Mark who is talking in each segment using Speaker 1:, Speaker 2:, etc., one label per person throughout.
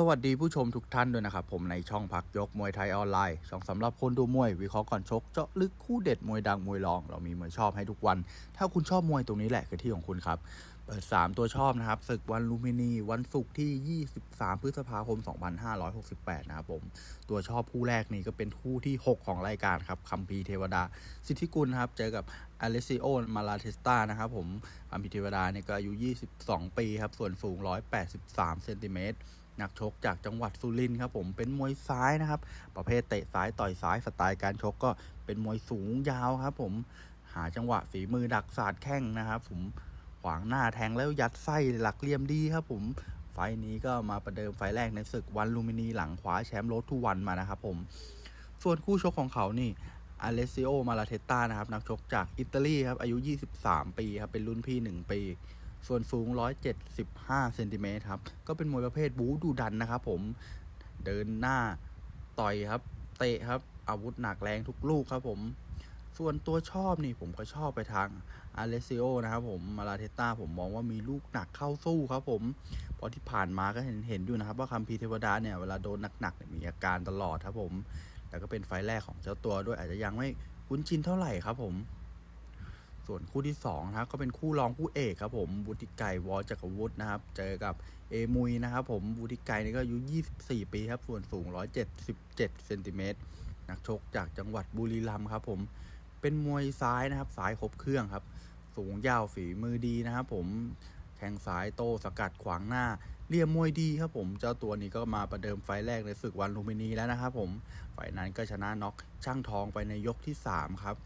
Speaker 1: สวัสดีผู้ชมทุกท่านด้วยนะครับ ผมในช่องพักยกมวยไทยออนไลน์ ช่องสำหรับคนดูมวย วิเคราะห์ก่อนชกเจาะลึกคู่เด็ดมวยดังมวยรอง เรามีมวยชอบให้ทุกวัน ถ้าคุณชอบมวยตรงนี้แหละคือที่ของคุณครับ เปิด 3 ตัวชอบนะครับศึกวันลูมินี วันศุกร์ที่ 23 พฤษภาคม 2568 นะครับผม ตัวชอบคู่แรกนี่ก็เป็นคู่ที่ 6 ของรายการครับคัมพีเทวดา สิทธิกุลนะครับเจอกับอเลซิโอมาลาเทสตานะครับผมคัมพีเทวดาเนี่ยก็อายุ 22 ปีครับส่วนสูง 183 เซนติเมตร นักชกจากจังหวัดสุรินทร์ครับผมเป็นมวยซ้ายนะครับ ประเภทเตะซ้ายต่อยซ้ายสไตล์การชกก็เป็นมวยสูงยาวครับ ผมหาจังหวะฝีมือดักศาสตร์แข้งนะครับ ผมขวางหน้าแทงแล้วยัดไส้หลักเหลี่ยมดีครับ ผมไฟนี้ก็มาประเดิมไฟแรกในศึกวันลูมินีหลังคว้าแชมป์โรดทูวันมานะครับผม ส่วนคู่ชกของเขานี่อเลซิโอมาลาเทตตานะครับ นักชกจากอิตาลีครับ อายุ 23 ปีครับ เป็นรุ่นพี่ 1 ปี ส่วนสูง 175เซนติเมตรครับ ก็เป็นมวยประเภทบู๊ดูดันนะครับผม เดินหน้าต่อยครับ เตะครับ อาวุธหนักแรงทุกลูกครับผม ส่วนตัวชอบนี่ผมก็ชอบไปทางอาเลซิโอนะครับผม มาลาเทต้าผมมองว่ามีลูกหนักเข้าสู้ครับผม เพราะที่ผ่านมาก็เห็นเห็นอยู่นะครับ ว่าคัมพีเทวดาเนี่ยเวลาโดนหนักๆมีอาการตลอดครับผม แต่ก็เป็นไฟแรกของเจ้าตัวด้วยอาจจะยังไม่คุ้นชินเท่าไหร่ครับผม ส่วนคู่ที่2นะครับก็เป็นคู่รองคู่เอกครับผมวุฒิไก่วอจักรวุฒินะครับ เจอกับเอมุยนะครับผมวุฒิไก่นี่ก็อายุ 24 ปีครับ ส่วนสูง 177เซนติเมตรนักชกจากจังหวัดบุรีรัมย์ครับผมเป็นมวยซ้ายนะครับซ้ายครบเครื่องครับ สูงยาวฝีมือดีนะครับผมแข้งซ้ายโตสกัดขวางหน้าเรียมมวยดีครับผม เจ้าตัวนี้ก็มาประเดิมไฟแรกในศึกวันลูมินีแล้วนะครับผมไฟนั้นก็ชนะน็อกช่างทองไปในยกที่ 3 ครับ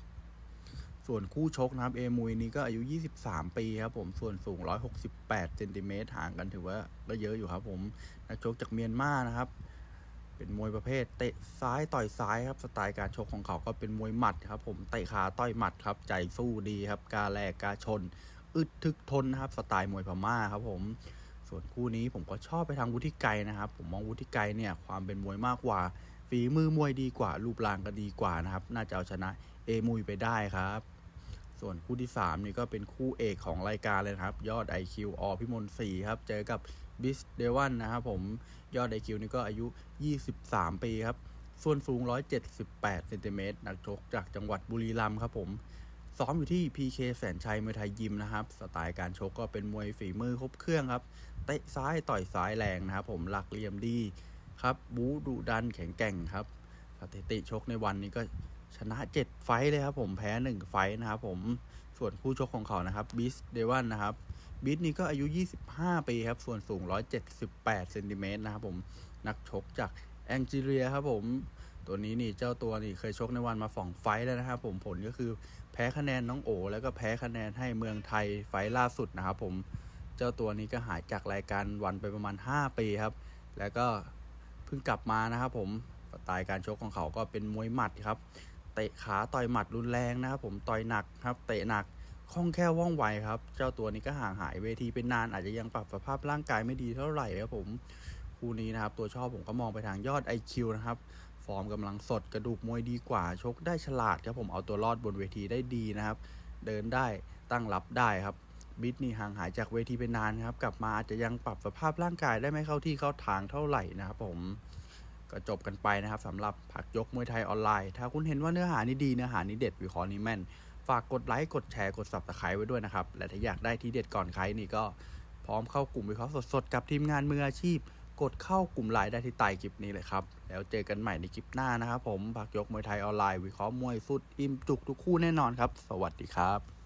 Speaker 1: ส่วนคู่ชกนะครับ เอมุยนี่ก็อายุ 23 ปีครับผม ส่วนสูง 168เซนติเมตรห่างกันถือว่าก็เยอะอยู่ครับผม นักชกจากเมียนมานะครับ เป็นมวยประเภท เตะซ้ายต่อยซ้ายครับ สไตล์การชกของเขาก็เป็นมวยหมัดครับผม เตะขาต่อยหมัดครับ ใจสู้ดีครับกาแลกกาชน อึดทึกทนนะครับ สไตล์มวยพม่าครับผม ส่วนคู่นี้ผมก็ชอบไปทางวุฒิไกรนะครับ ผมมองวุฒิไกรเนี่ยความเป็นมวยมากกว่าฝีมือมวยดีกว่า รูปร่างก็ดีกว่านะครับ น่าจะเอาชนะเอมุยไปได้ครับ ส่วนคู่ที่ 3 นี่ก็เป็นคู่เอกของรายการเลยครับ ยอด IQ อพิมลศรีครับ เจอกับบิสเดวันนะครับผมยอด IQ นี่ก็อายุ 23 ปีครับ ส่วนสูง 178เซนติเมตรนักชกจากจังหวัดบุรีรัมย์ครับผมซ้อมอยู่ที่ PK แสนชัยมวยไทยยิมนะครับ สไตล์การชกก็เป็นมวยฝีมือครบเครื่องครับ เตะซ้ายต่อยซ้ายแรงนะครับผมหลักเหลี่ยมดีครับ บูดุดันแข็งแกร่งครับ สถิติชกในวันนี้ก็ ชนะ 7 ไฟต์เลยครับผมแพ้ 1 ไฟต์นะครับผมส่วนคู่ชกของเขานะครับบิสเดวันนะครับบิสนี่ก็อายุ 25 ปีครับ ส่วนสูง 178เซนติเมตรนะครับผมนักชกจากแองจีเรียครับผมตัวนี้นี่เจ้าตัวนี่เคยชกในวันมาสองไฟต์แล้วนะครับผมผลก็คือแพ้คะแนนน้องโอ แล้วก็แพ้คะแนนให้เมืองไทยไฟต์ล่าสุดนะครับผมเจ้าตัวนี้ก็หายจากรายการวันไปประมาณ 5 ปีครับ แล้วก็เพิ่งกลับมานะครับผมสไตล์การชกของเขาก็เป็นมวยหมัดครับ เตะขาต่อยหมัดรุนแรงนะครับผมต่อยหนักครับเตะหนักคล่องแคล่วว่องไวครับ เจ้าตัวนี้ก็ห่างหายเวทีเป็นนานอาจจะยังปรับสภาพร่างกายไม่ดีเท่าไหร่ครับผมคู่นี้นะครับ ตัวชอบผมก็มองไปทางยอด IQ นะครับ ฟอร์มกำลังสดกระดูกมวยดีกว่า ชกได้ฉลาดครับผมเอาตัวรอดบนเวทีได้ดีนะครับ เดินได้ตั้งรับได้ครับบิทนี่ห่างหายจากเวทีเป็นนานครับ กลับมาอาจจะยังปรับสภาพร่างกายได้ไม่เข้าที่เข้าทางเท่าไหร่นะครับผม ก็จบกันไปนะครับสำหรับผักยกมวยไทยออนไลน์ ถ้าคุณเห็นว่าเนื้อหานี้ดีเนื้อหานี้เด็ดวิเคราะห์นี้แม่น ฝากกดไลค์กดแชร์กด subscribe ไว้ด้วยนะครับ และถ้าอยากได้ที่เด็ดก่อนใครนี่ก็พร้อมเข้ากลุ่มวิเคราะห์สดๆกับทีมงานมืออาชีพ กดเข้ากลุ่มไลน์ได้ที่ใต้คลิปนี้เลยครับ แล้วเจอกันใหม่ในคลิปหน้านะครับผมผักยกมวยไทยออนไลน์วิเคราะห์มวยสุดอิ่มจุกทุกคู่แน่นอนครับ สวัสดีครับ